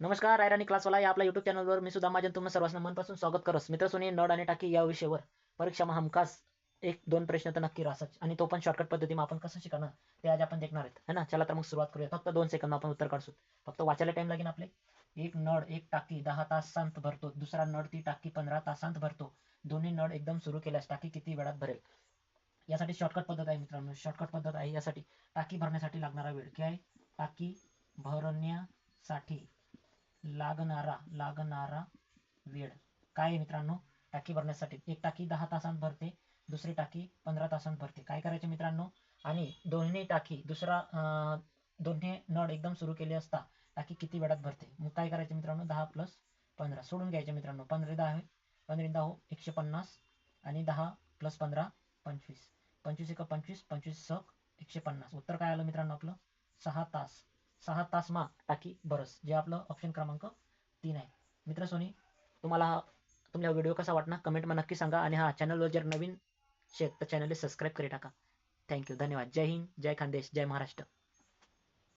नमस्कार रायराणी क्लासवाला या आपल्या युट्यूब चॅनलवर मी सुद्धा माझ्या तुम्हाला सर्वांना मनपासून स्वागत करस मित्र सोनी नड आणि टाकी या विषयावर परीक्षामा हमखास एक दोन प्रश्न तर नक्की राहतात. आणि तो पण शॉर्टकट पद्धतीने आपण कसं शिकणार ते आज आपण देखणार आहेत. है ना? चला तर मग सुरुवात करूया. फक्त दोन सेकंद आपण उत्तर काढसू फक्त वाचायला टाइम लागेल आपले. एक नळ एक टाकी दहा तासांत भरतो. दुसरा नळ ती टाकी पंधरा तासांत भरतो. दोन्ही नळ एकदम सुरू केल्यास टाकी किती वेळात भरेल? यासाठी शॉर्टकट पद्धत आहे मित्रांनो. शॉर्टकट पद्धत आहे यासाठी टाकी भरण्यासाठी लागणारा वेळ काय आहे? टाकी भरण्यासाठी लागणारा लागणारा वेळ. काय आहे मित्रांनो? टाकी भरण्यासाठी. एक टाकी दहा तासांत भरते दुसरी टाकी पंधरा तासांत भरते. काय करायचे मित्रांनो? आणि दोन्ही टाकी दुसरा दोन्ही नळ एकदम सुरू केले असता टाकी किती वेळात भरते? मग काय करायचे मित्रांनो? दहा प्लस पंधरा. सोडून घ्यायचे मित्रांनो. पंधरा दहा पंधरा दहा हो एकशे पन्नास आणि दहा प्लस पंधरा पंचवीस. पंचवीस एक पंचवीस पंचवीस सक एकशे पन्नास. उत्तर काय आलं मित्रांनो आपलं? सहा तास. सहा तास मा टाकी बरस जे आपलं ऑप्शन क्रमांक तीन आहे. मित्र सोनी तुम्हाला हा तुम्हाला व्हिडिओ कसा वाटणार कमेंटमध्ये नक्की सांगा आणि हा चॅनलवर जर नवीन शेत तर चॅनलला सबस्क्राईब करी टाका. थँक्यू धन्यवाद. जय हिंद जय खानदेश जय महाराष्ट्र.